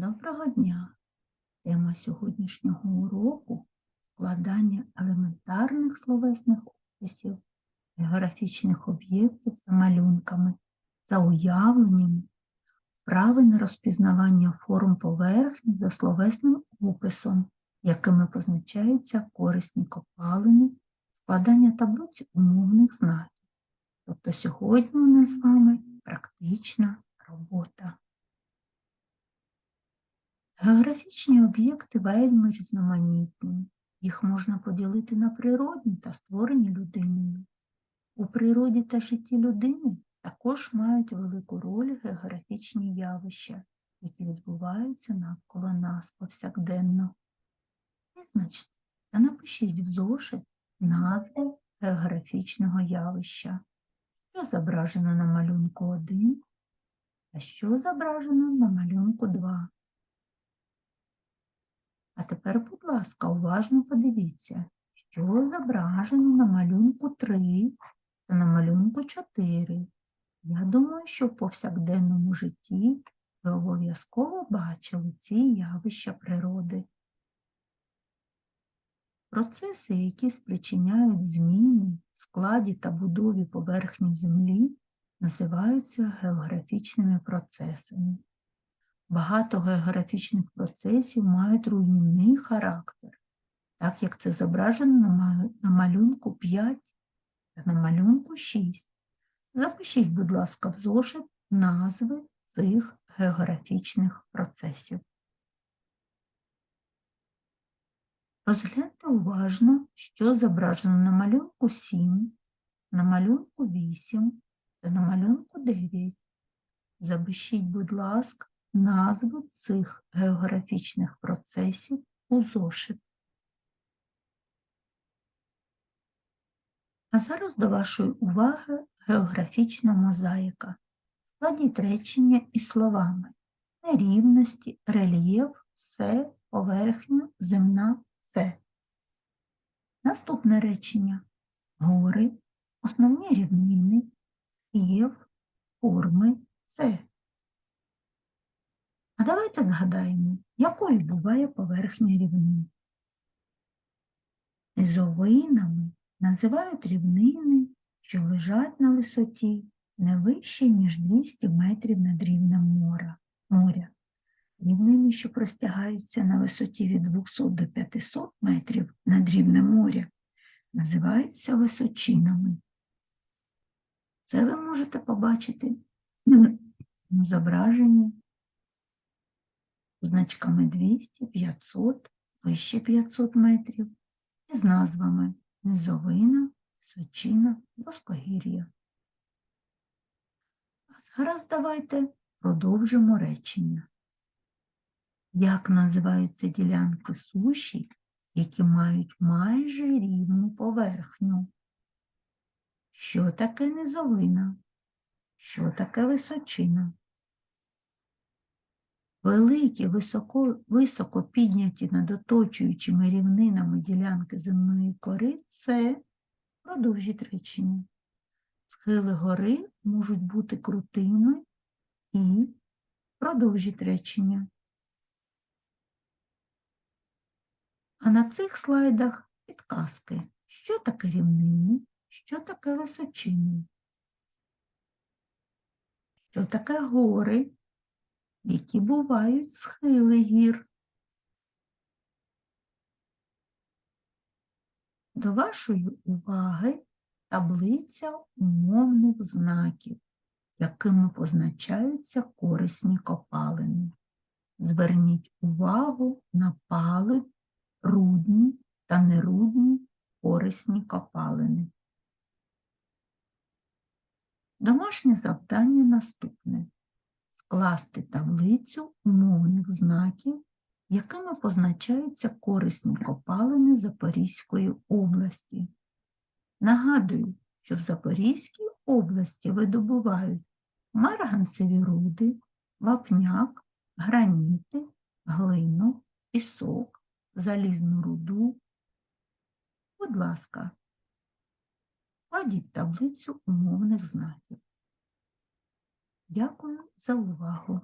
Доброго дня! Тема сьогоднішнього уроку складання елементарних словесних описів, географічних об'єктів за малюнками, за уявленнями, вправи на розпізнавання форм поверхні за словесним описом, якими позначаються корисні копалини, складання таблиць умовних знаків. Тобто сьогодні у нас з вами практична робота. Географічні об'єкти вельми різноманітні. Їх можна поділити на природні та створені людиною. У природі та житті людини також мають велику роль географічні явища, які відбуваються навколо нас повсякденно. Визначте та напишіть в зошит назву географічного явища, що зображено на малюнку 1 та що зображено на малюнку 2. А тепер, будь ласка, уважно подивіться, що зображено на малюнку 3 та на малюнку 4. Я думаю, що в повсякденному житті ви обов'язково бачили ці явища природи. Процеси, які спричиняють зміни в складі та будові поверхні Землі, називаються географічними процесами. Багато географічних процесів мають руйнівний характер, так як це зображено на малюнку 5 та на малюнку 6. Запишіть, будь ласка, в зошит назви цих географічних процесів. Розгляньте уважно, що зображено на малюнку 7, на малюнку 8 та на малюнку 9. Запишіть, будь ласка, назви цих географічних процесів у зошит. А зараз до вашої уваги географічна мозаїка. Складіть речення із словами нерівності, рельєф, все, поверхня, земна, це. Наступне речення гори, основні рівнини, Київ, форми, це. А давайте згадаємо, якою буває поверхня рівнин. Низовинами називають рівнини, що лежать на висоті не вище, ніж 200 метрів над рівнем моря. моря. Рівнини, що простягаються на висоті від 200 до 500 метрів над рівнем моря, називаються височинами. Це ви можете побачити на зображенні значками 200, 500, вище 500 метрів і з назвами Низовина, Височина, Плоскогір'я. А зараз давайте продовжимо речення. Як називаються ділянки суші, які мають майже рівну поверхню? Що таке низовина? Що таке височина? Великі, високо, високо підняті над оточуючими рівнинами ділянки земної кори це продовжіть речення. Схили гори можуть бути крутими і продовжіть речення. А на цих слайдах підказки, що таке рівнини, що таке височини, що таке гори, які бувають схили гір. До вашої уваги таблиця умовних знаків, якими позначаються корисні копалини. Зверніть увагу на пали, рудні та нерудні корисні копалини. Домашнє завдання наступне скласти таблицю умовних знаків, якими позначаються корисні копалини Запорізької області. Нагадую, що в Запорізькій області видобувають марганцеві руди, вапняк, граніти, глину, пісок, залізну руду. Будь ласка, кладіть таблицю умовних знаків. Дякую за увагу!